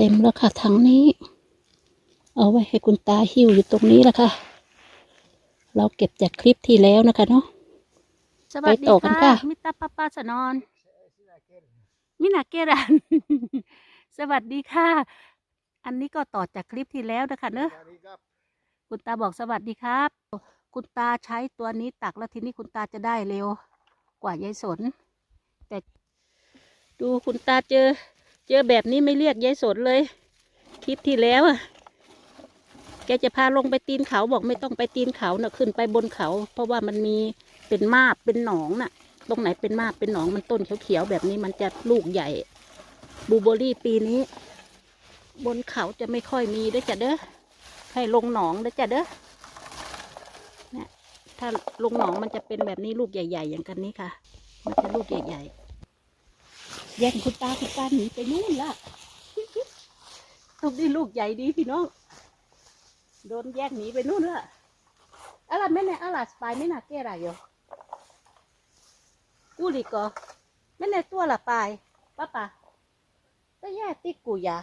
เต็มแล้วค่ะถังนี้ เอาไว้ให้คุณตาหิ้วอยู่ตรงนี้แหละค่ะ เราเก็บจากคลิปที่แล้วนะคะเนาะ สวัสดีไปต่อกันค่ะ มิตรป้าป้าสนอน มินาเกรัน สวัสดีค่ะ อันนี้ก็ต่อจากคลิปที่แล้วนะคะเนอะคุณตาบอกสวัสดีครับ คุณตาใช้ตัวนี้ตักแล้วทีนี้คุณตาจะได้เร็ว กว่ายายสน แต่ดูคุณตาเจอ เจอแบบนี้ไม่เรียกยายสนเลย คลิปที่แล้วอะแกจะพาลงไปตีนเขาบอกไม่ต้องไปตีนเขานะขึ้นไปบนเขา เพราะว่ามันมีเป็นมาบเป็นหนองน่ะ ตรงไหนเป็นมาบเป็นหนองมันต้นเขียวๆแบบนี้มันจะลูกใหญ่บลูเบอรี่ปีนี้ บนเขาจะไม่ค่อยมีด้อจ้ะเด้อให้ลงหนองด้อจ้ะเด้อเนี่ยถ้าลงหนองมันจะเป็นแบบนี้ลูกใหญ่ ๆ อย่างกันนี้ค่ะ มันจะลูกใหญ่ ๆ แย่งคุณตาคุณตาหนีไปนู่นละตรงนี้ลูกใหญ่ดีพี่น้อง โดนแยกหนีไปนู่นละอะไรไม่เนี่ยอะไรสไปไม่น่าเกอะไรอยู่กูลิก็ไม่ในตัวละปายป้าป่ะก็แย่ติดกูอย่า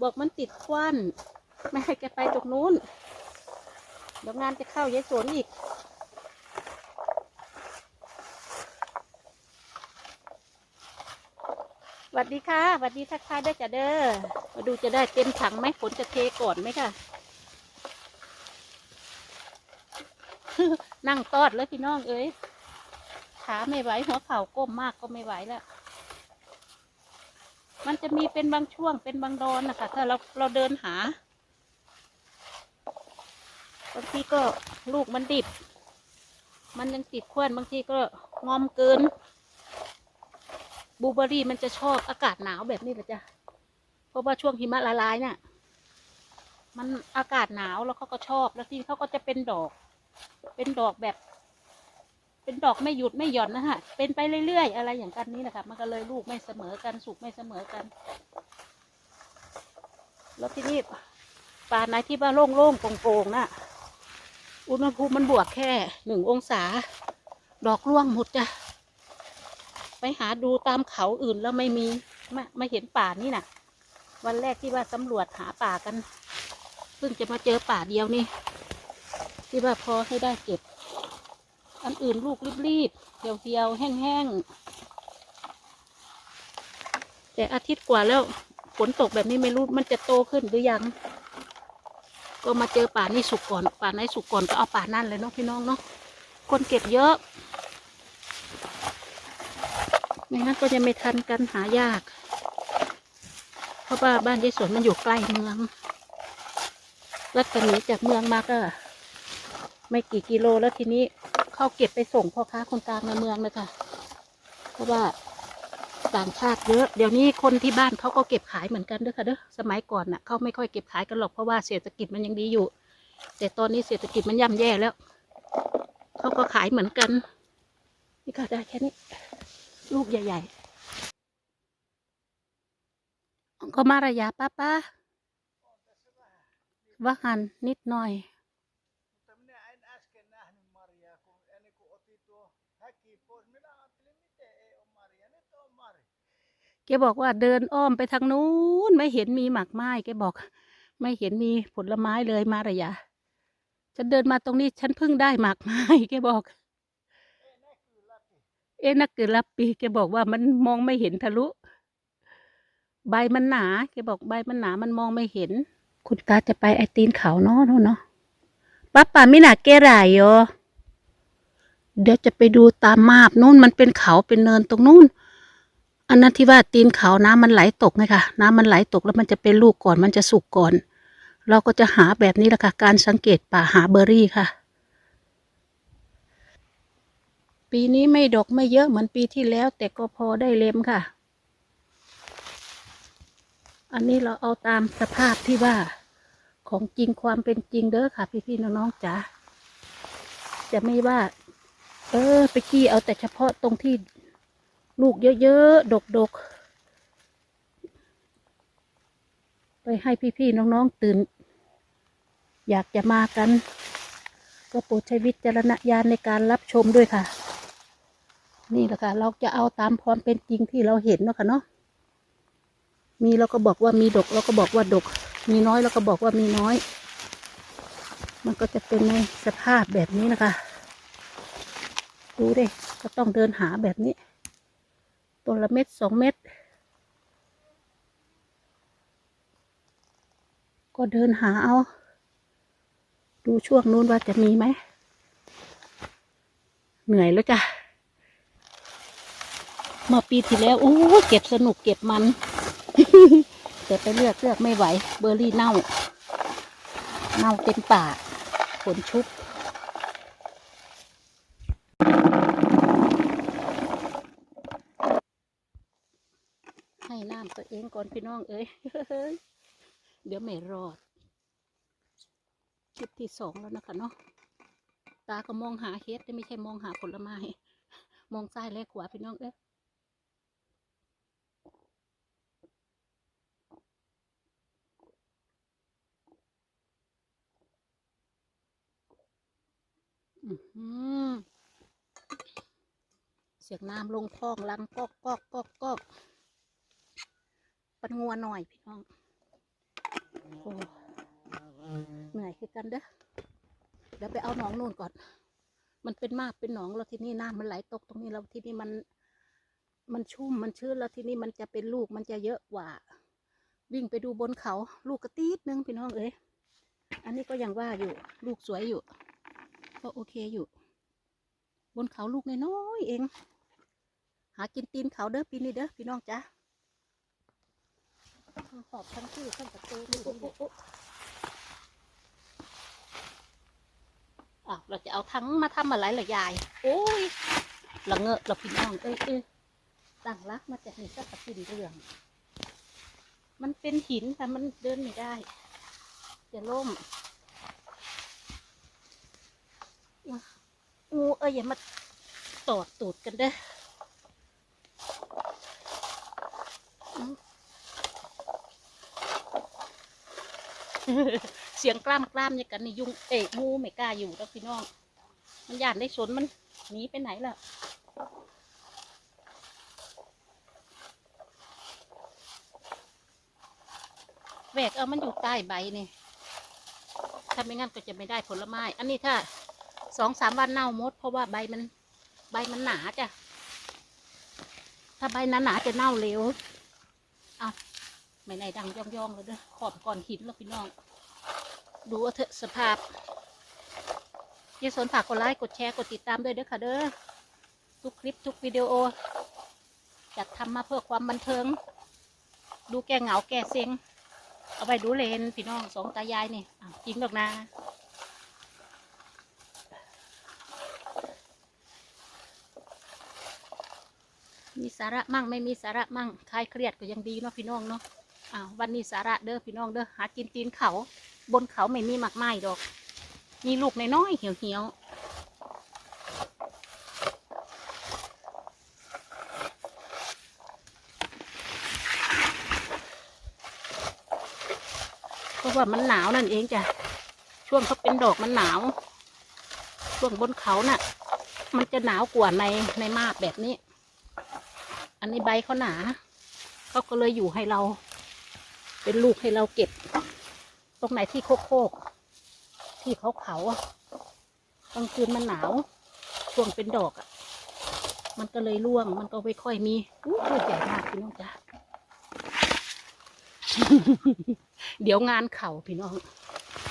บอกมันติดควัน ไม่ให้แกไปตรงนู้นเดี๋ยวงานจะเข้ายายสวนอีก วัสดีค่ะสวัสดีทักทายได้วยจ้ะเด้อมาดูจะได้เต็มถังไหมฝนจะเทก่อนไหมค่ะ นั่งตอดแล้วพี่น้องเอ้ยขาไม่ไหวหัวเข่าก้มมากก็ไม่ไหวแล้วมันจะมีเป็นบางช่วงเป็นบางดอนนะคะถ้าเราเราเดินหาบางทีก็ลูกมันดิบ มันยังติดควนบางทีก็งอมเกิน บลูเบอรี่มันจะชอบอากาศหนาวแบบนี้แหละจ้ะเพราะว่าช่วงหิมะละลายเนี่ยมันอากาศหนาวแล้วเขาก็ชอบแล้วทีนี้เขาก็จะเป็นดอก เป็นดอกแบบ เป็นดอกไม่หยุดไม่หย่อนนะฮะเป็นไปเรื่อยๆอะไรอย่างกันนี้นะคะมันก็เลยลูกไม่เสมอกันสุกไม่เสมอกัน แล้วที่นี่ป่าไหนที่ว่าโล่งๆโปร่งๆน่ะอุณหภูมิมันบวกแค่หนึ่งองศา ดอกร่วงหมดจ้ะ ไปหาดูตามเขาอื่นแล้วไม่มีไม่ไม่เห็นป่านี่น่ะ วันแรกที่ว่าสำรวจหาป่ากันเพิ่งจะมาเจอป่าเดียวนี่ ที่ว่าพอให้ได้เก็บ อันอื่นลูกรีบๆเหี่ยวๆแห้งๆแต่อาทิตย์กว่าแล้วฝนตกแบบนี้ไม่รู้มันจะโตขึ้นหรือยัง ก็มาเจอป่านี่สุกก่อน ป่าไหนสุกก่อนก็เอาป่านั่นเลยเนาะพี่น้องเนาะคนเก็บเยอะ ไม่งั้นก็จะไม่ทันกันหายาก เพราะว่าบ้านยายสวนมันอยู่ใกล้เมืองรัศมีจากเมืองมาก็ ไม่กี่กิโลแล้วทีนี้เขาเก็บไปส่งพ่อค้าคนกลางในเมืองเลยค่ะ เพราะว่าต่างชาติเยอะ เดี๋ยวนี้คนที่บ้านเขาก็เก็บขายเหมือนกันเด้อค่ะเด้อ สมัยก่อนน่ะเขาไม่ค่อยเก็บขายกันหรอกเพราะว่าเศรษฐกิจมันยังดีอยู่ แต่ตอนนี้เศรษฐกิจมันย่ำแย่แล้ว เขาก็ขายเหมือนกัน นี่ค่ะได้แค่นี้ ลูกใหญ่ๆก็มาระยะป้าป้าว่าหันนิดหน่อย แกบอกว่าเดินอ้อมไปทางนู้น ไม่เห็นมีหมากไม้แกบอก ไม่เห็นมีผลไม้เลยมาระยะฉันเดินมาตรงนี้ฉันเพิ่งได้หมากไม้แกบอก เอ๊ะนักเกิดรับปีแกบอกว่ามันมองไม่เห็นทะลุ ใบมันหนาแกบอกใบมันหนามันมองไม่เห็น คุณตาจะไปไอตีนเขาเนาะนู่นเนาะป้าป่าไม่หนาเกไรโยเดี๋ยวจะไปดูตามมาบนู่นมันเป็นเขาเป็นเนินตรงนู้นอันนั้นที่ว่าตีนเขาน้ำมันไหลตกไงค่ะน้ำมันไหลตกแล้วมันจะเป็นลูกก่อนมันจะสุกก่อน เราก็จะหาแบบนี้แหละค่ะ การสังเกตป่าหาเบอร์รี่ค่ะ ปีนี้ไม่ดกไม่เยอะเหมือนปีที่แล้ว แต่ก็พอได้เล็มค่ะ อันนี้เราเอาตามสภาพที่ว่า ของจริงความเป็นจริงเด้อค่ะ พี่ๆน้องๆจ๋าจะไม่ว่า เออ ไปขี้เอาแต่เฉพาะตรงที่ลูกเยอะๆ ดกๆ ไปให้พี่ๆน้องๆตื่น อยากจะมากัน ก็โปรดใช้วิจารณญาณในการรับชมด้วยค่ะ นี่แหละค่ะ เราจะเอาตามความเป็นจริงที่เราเห็นเนาะค่ะเนาะมีเราก็บอกว่ามีดกเราก็บอกว่าดก มีน้อยเราก็บอกว่ามีน้อย มันก็จะเป็นในสภาพแบบนี้นะคะ ดูดิก็ต้องเดินหาแบบนี้ต้นละเม็ดสองเม็ดก็เดินหาเอา ดูช่วงนู้นว่าจะมีไหม เหนื่อยแล้วจ้ะ เมื่อปีที่แล้วโอ้เก็บสนุกเก็บมัน แต่ไปเลือกเลือกไม่ไหว เบอร์รี่เน่า เน่าเต็มป่าฝนชุบให้น้ำตัวเองก่อนพี่น้องเอ้ย เดี๋ยวไม่รอด คลิปที่สองแล้วนะคะเนาะ ตาก็มองหาเฮ็ดไม่ใช่มองหาผลไม้ มองซ้ายและขวาพี่น้องเอ้ยอื้อหือ เสียงน้ำลงคลองลังกอกกอกกอกกอกปันงัวหน่อยพี่น้องโอ้เหนื่อยคือกันเด้อเดี๋ยวไปเอาหนองนู่นก่อน มันเป็นมากเป็นหนองแล้วที่นี้น้ำมันไหลตกตรงนี้แล้วที่นี้มัน มันชุ่มมันชื้นแล้วที่นี้มันจะเป็นลูกมันจะเยอะกว่า วิ่งไปดูบนเขา ลูกกระตีดนึงพี่น้องเอ้ยอันนี้ก็ยังว่าอยู่ ลูกสวยอยู่ ก็โอเคอยู่ บนเขาลูกน้อยเอง หากินตีนเขาเด้อปีนี้เด้อพี่น้องจ้ะทั้งหอบทั้งชื่อทั้งกระเตงนี่เด้ออะเราจะเอาทั้งมาทำอะไรล่ะยาย โอ้ยละเงอะเราพี่น้องเอ้ยเอ้ยตั้งรักมาจากนี่สักกระปินเรื่อง มันเป็นหินแต่มันเดินไม่ได้ จะล่ม งูเอ้ยอย่ามาตอดตูดกันเด้อเสียงกล้ามกล้ามเนี่ยกันนี่ยุงเอ๊ะงูไม่กล้าอยู่แล้วพี่น้อง มันย่านได้สนมันหนีไปไหนล่ะแหวกเอามันอยู่ใต้ใบนี่ถ้าไม่งั้นก็จะไม่ได้ผลไม้ อันนี้ถ้า สองสามวันเน่าหมด เพราะว่าใบมัน ใบมันหนาจ้ะ ถ้าใบหนาหนาๆจะเน่าเร็วเอาไม่ไหนดังย่องๆเลยเด้อขอบก่อนหินแล้วพี่น้อง ดูเถอะสภาพเยสนฝากกดไลค์กดแชร์กดติดตามด้วยเด้อค่ะเด้อทุกคลิปทุกวิดีโอจัดทำมาเพื่อความบันเทิง ดูแก้เหงาแก้เซ็ง เอาไปดูเลนพี่น้องสองตายายนี่อ้าวจริงดอกนะ มีสาระมั่งไม่มีสาระมั่งคลายเครียดก็ยังดีเนาะพี่น้องเนาะอ้าววันนี้สาระเด้อพี่น้องเด้อหากินตีนเขา บนเขาไม่มีหมากไม้ดอก มีลูกน้อยๆเหี่ยวเหี่ยวๆเพราะว่ามันหนาวนั่นเองจ้ะ ช่วงเขาเป็นดอกมันหนาว ช่วงบนเขาน่ะ มันจะหนาวกว่าในในมากแบบนี้ อันนี้ใบเขาหนา เขาก็เลยอยู่ให้เรา เป็นลูกให้เราเก็บ ตรงไหนที่โคกๆที่เขาเขาอะกลางคืนมันหนาวช่วงเป็นดอกอะมันก็เลยร่วง มันก็ไม่ค่อยมีอู้ลูใหญ่มากพี่น้องจ้ะเดี๋ยวงานเข่าพี่น้อง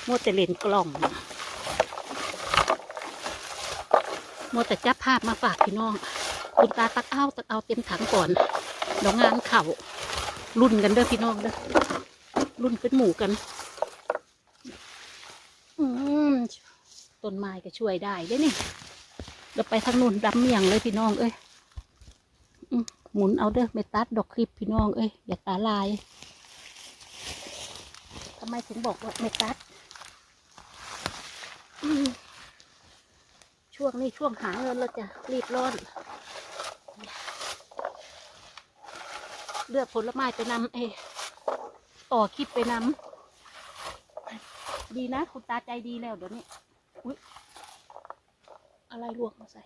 โมวแต่เล่นกล่องโมวแต่จับภาพมาฝากพี่น้อง คุณตาตักเอาตักเอาเต็มถังก่อนเดี๋ยวงานเข่ารุ่นกันเด้อพี่น้องเด้อรุ่นเป็นหมู่กัน อืมต้นไม้ก็ช่วยได้เด้เนี่ยเดี๋ยวไปทางนู้นดำเมียงเลยพี่น้องเอ้ยหมุนเอาเด้อไม่ตัดดอกคลิปพี่น้องเอ้ยอย่าตาลายทำไมถึงบอกว่าไม่ตัดช่วงนี้ช่วงหาเงินเราจะรีบร้อน เลือกผลไม้ไปนำเอยต่อคลิปไปนำดีนะ คุณตาใจดีแล้วเดี๋ยวนี้อุ๊ยอะไรลวกมาใส่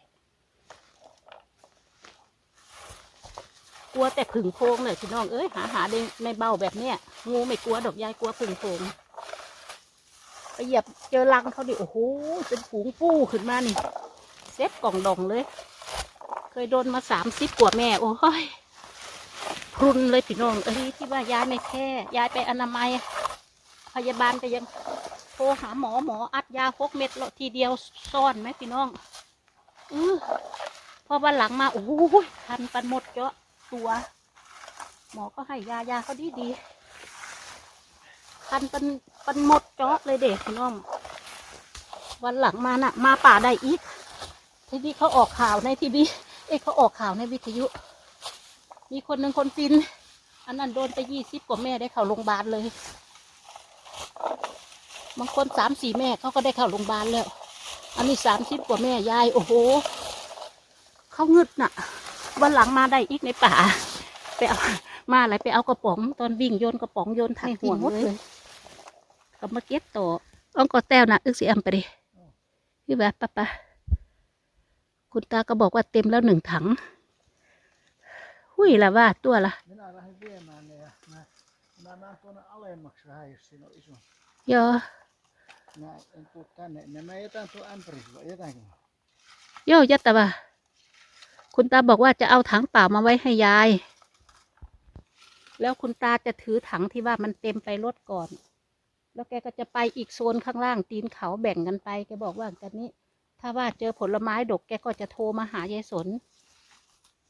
เลัวแต่ผึ่งโพงเลยพี่น้องเอ้ยหาหาได้ไม่เบาแบบเนี้ยงูไม่กลัวดอกยายกลัวผึ่งโพงไปเหยียบเจอรังเขาดิโอ้โหเป็นฝูงฟู่ขึ้นมานี่เซ็ตกล่องดองเลย เคยโดนมาสามสิบกว่าแม่ โอ้ย พรุนเลยพี่น้องเอ้ยที่ว่ายายไม่แค่ยายไปอนามัย พยาบาลก็ยังโทรหาหมอหมออัดยาหกเม็ดล้วทีเดียวซ่อนไหมพี่น้องอือพอวันหลังมาโอ้โหทันปันหมดเจาะตัว หมอก็ให้ยายาเขาดีดีทันปันปันหมดเจาะเลยเด็กพี่น้อง วันหลังมาน่ะ มาป่าได้อีกทีนี้เขาออกข่าวในทีวีเอ้ยเขาออกข่าวในวิทยุ มีคนหนึ่งคนฟิน อันนั้นโดนไปยี่สิบกว่าแม่ได้เข้าโรงพยาบาลเลย บางคนสามสี่แม่เขาก็ได้เข้าโรงพยาบาลแล้ว อันนี้สามสิบกว่าแม่ยายโอ้โห เขางึดน่ะ วันหลังมาได้อีกในป่า ไปเอามาอะไรไปเอากระป๋องตอนวิ่งโยนกระป๋องโยนถังห่วงเลยก็มาเก็บต่ออ้องก็แต้วนะอึกสีแอมไปดิพี่แบบปะปะคุณตาก็บอกว่าเต็มแล้วหนึ่งถัง หุยละว่าตัวละ Minä lähden viemään ne ja mä, mä menen tuonne alemmaksi vähän, jos siinä on iso. ยอ Mä en tuu tänne. Ne mä jätän tuon ämpärissä, vai jätänkö mä? โยยัตตะวะคุณตาบอกว่าจะเอาถังเปล่ามาไว้ให้ยาย แล้วคุณตาจะถือถังที่ว่ามันเต็มไปรถก่อน แล้วแกก็จะไปอีกโซนข้างล่างตีนเขาแบ่งกันไป แกบอกว่ากันนี้ ถ้าว่าเจอผลไม้ดกแกก็จะโทรมาหายายสน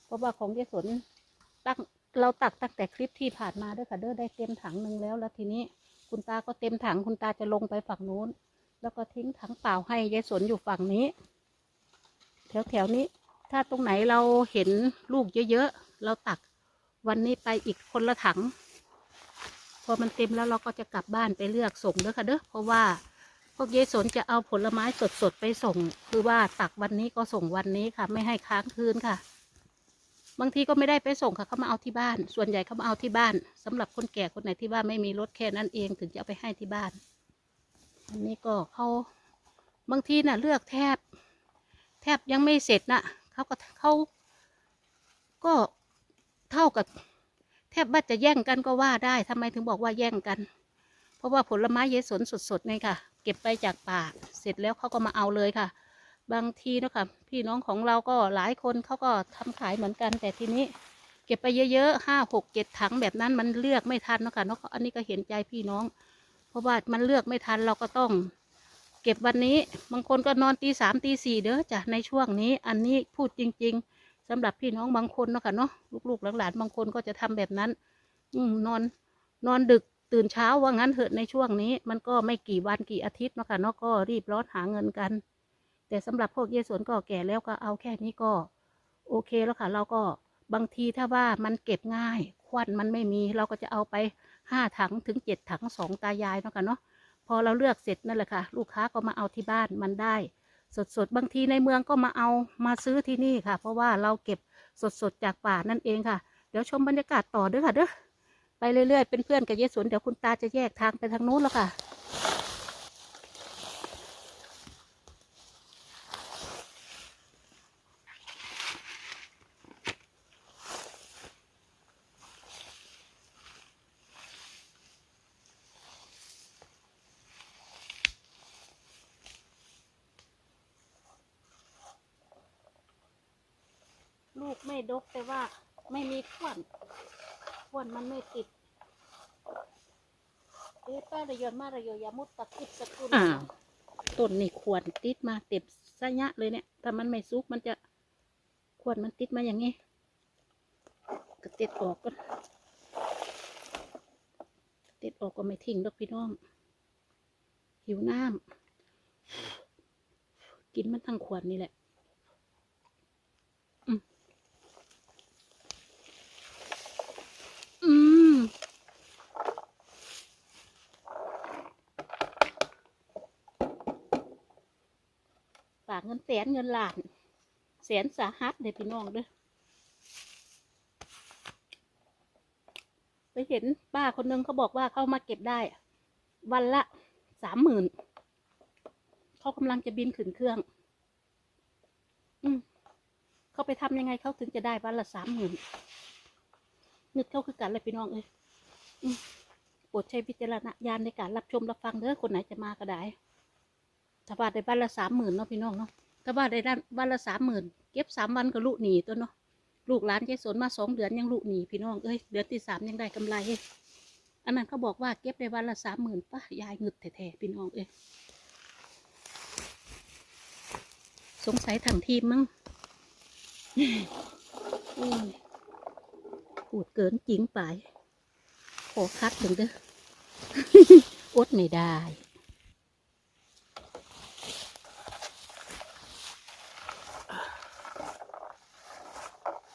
เพราะว่าของยายสน ตั้งเราตักตั้งแต่คลิปที่ผ่านมาด้วยค่ะเด้อได้เต็มถังหนึ่งแล้ว แล้วทีนี้คุณตาก็เต็มถังคุณตาจะลงไปฝั่งนู้น แล้วก็ทิ้งถังเปล่าให้ยายสนอยู่ฝั่งนี้ แถวแถวๆนี้ ถ้าตรงไหนเราเห็นลูกเยอะๆเราตักวันนี้ไปอีกคนละถัง พอมันเต็มแล้วเราก็จะกลับบ้านไปเลือกส่งเด้อค่ะเด้อเพราะว่าพวกยายสนจะเอาผลไม้สดๆไปส่ง คือว่าตักวันนี้ก็ส่งวันนี้ค่ะ ไม่ให้ค้างคืนค่ะ บางทีก็ไม่ได้ไปส่งค่ะเขามาเอาที่บ้าน ส่วนใหญ่เขามาเอาที่บ้านสำหรับคนแก่คนไหนที่ว่าไม่มีรถแค่นั้นเองถึงจะเอาไปให้ที่บ้าน อันนี้ก็เขาบางทีน่ะ เลือกแทบ แทบยังไม่เสร็จนะเขาก็เขาก็เท่ากับ แทบว่าจะแย่งกันก็ว่าได้ทำไมถึงบอกว่าแย่งกัน เพราะว่าผลไม้เยสนสดๆเนี่ยค่ะ เก็บไปจากป่าเสร็จแล้วเขาก็มาเอาเลยค่ะ บางทีเนะคะพี่น้องของเราก็หลายคนเขาก็ทำขายเหมือนกัน แต่ทีนี้ เก็บไปเยอะๆห้าหกเจ็ดถังแบบนั้นมันเลือกไม่ทันนะคะเนาะอันนี้ก็เห็นใจพี่น้อง เพราะว่ามันเลือกไม่ทันเราก็ต้อง เก็บวันนี้บางคนก็นอนตีสามตีสี่เด้อจ้ะในช่วงนี้ อันนี้พูดจริง ๆสำหรับพี่น้องบางคนเนาะคะเนาะลูกๆหลานๆบางคนก็จะทำแบบนั้น อืนอนนอนดึกตื่นเช้าว่างั้นเถอะในช่วงนี้ มันก็ไม่กี่วันกี่อาทิตย์นะคะเนาะก็รีบร้อนหาเงินกัน แต่สำหรับพวกเยสวนก็แก่แล้วก็เอาแค่นี้ก็ โอเคแล้วค่ะ เราก็บางทีถ้าว่ามันเก็บง่าย ควันมันไม่มีเราก็จะเอาไปห้าถังถึงเจ็ดถังสองตายายเนาะค่ะเนาะพอเราเลือกเสร็จนั่นแหละค่ะ ลูกค้าก็มาเอาที่บ้านมันได้ สดๆ บางทีในเมืองก็มาเอามาซื้อที่นี่ค่ะ เพราะว่าเราเก็บสดๆ จากป่านั่นเองค่ะ เดี๋ยวชมบรรยากาศต่อเด้อค่ะเด้อไปเรื่อยๆเป็นเพื่อนกับเยสวนเดี๋ยวคุณตาจะแยกทางไปทางนู้นแล้วค่ะ ไม่ดกแต่ว่าไม่มีขวนขวนมันไม่ติดเอ๊ะป้าระยอนมาระยอยามุดตะกิดสกุลอ้าวต้นนี่ขวนติดมาเต็มสะยะเลยเนี่ย ถ้ามันไม่ซุกมันจะขวนมันติดมาอย่างนี้ก็ติดออกก็ติดออกก็ไม่ทิ้งดอกพี่น้อง หิวน้ำกินมันทั้งขวดนี่แหละ อืม ฝากเงิน แสนเงินล้าน แสนสาหัสเด้อพี่น้องเด้อไปเห็นป้าคนนึงเขาบอกว่าเขามาเก็บได้ วันละสามหมื่นเขากำลังจะบินขึ้นเครื่อง อืมเขาไปทำยังไงเขาถึงจะได้วันละสามหมื่นนึกเข้าคือกันเลยพี่น้องเอ้ยโปรดใช้วิจารณญาณในการรับชมรับฟังเด้อคนไหนจะมาก็ได้ถ้าว่าได้บ้านละสามหมื่นเนาะพี่น้องเนาะ ถ้าว่าได้ด้านบ้านละสามหมื่นเก็บสามวันก็ลุหนีตัวเนาะลูกหลานยายสนมาสองเดือนยังลุหนีพี่น้องเอ้ยเดือนที่สามยังได้กำไรอันนั้นเขาบอกว่าเก็บได้วันละสามหมื่นป่ะยายเงึดแท้ๆพี่น้องเอ้ยสงสัยถังทีมมั้งอูดเกินจริงไปขอคัดหนึ่งเด้ออดไม่ได้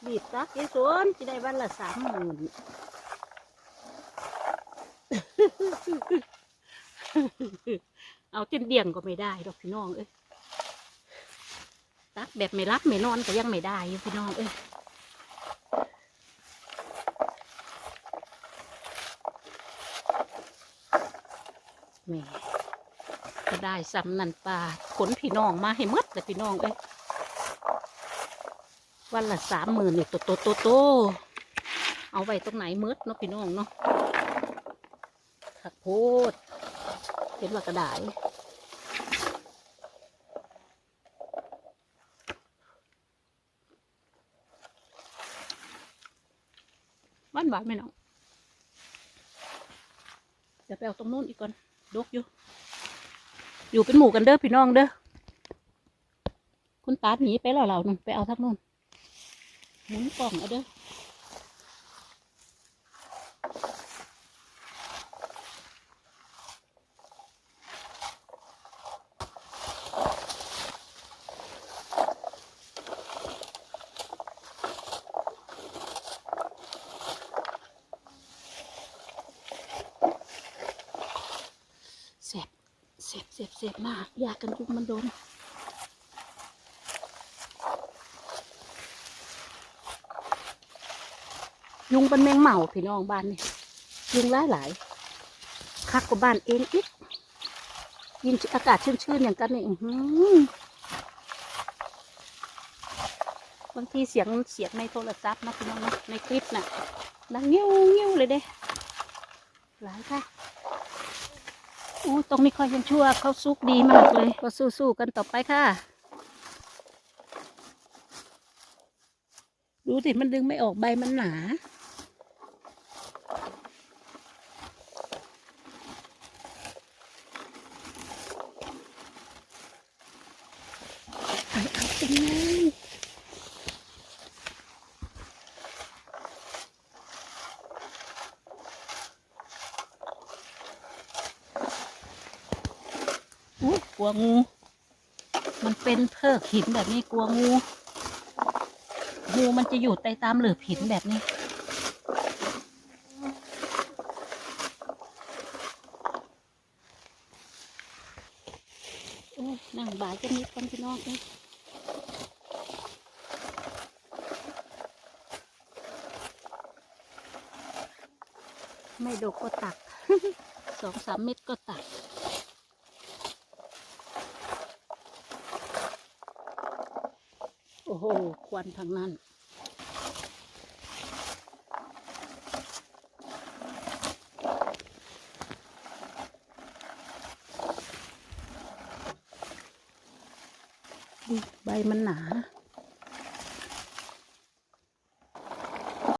บีบซักยายสวนจะได้วันละสามหมื่นเอาเต้นเดี่ยงก็ไม่ได้ดอกพี่น้องเอ้ยตักแบบไม่รับไม่นอนก็ยังไม่ได้อยู่พี่น้องเอ้ยแหม่ก็ได้สำนันปลาขนพี่น้องมาให้หมดเลยพี่น้องเอ้ย วันละสามหมื่นเนี่ยโตโตโตโตเอาไว้ตรงไหนมืดเนาะพี่น้องเนาะขักโพดเห็นว่ากระดาษบ้านหวานไหมน้องเดี๋ยวไปเอาตรงนู้นอีกก่อนดกอยู่ อยู่เป็นหมู่กันเด้อพี่น้องเด้อคุณตาหนีไปแล้วเรานุ่นไปเอาทักนู้น มุนกล่องเอาเด้อเสียบเสียบเสียบมากอยากกันยุงมันโดน ยุงเป็นแมงเหมาพี่น้องบ้านนี่ยุงหลายหลายคักกว่าบ้านเองอีกยิ่งอากาศชื้นๆอย่างกันนี่บางทีเสียงเสียงในโทรศัพท์นะพี่น้องนะในคลิปน่ะดังเงี้ยวเงี้ยวเลยเด้หลายค่ะโอ้ตรงนี้คอยยังชั่วเขาซุกดีมากเลย ก็สู้ๆกันต่อไปค่ะ ดูสิมันดึงไม่ออกใบมันหนา ไปเอาตรงนี้นอุ้กลัวงู มันเป็นเพิกหินแบบนี้กลัวงู งูมันจะอยู่ใต้ตามหลืบหินแบบนี้โอ้ยนั่งบ่ายจะนิดกันพี่น้องเอ้ย ไม่ดกก็ตักสองสามเม็ดก็ตัก โอ้โห ควันทางนั้นดูใบมันหนา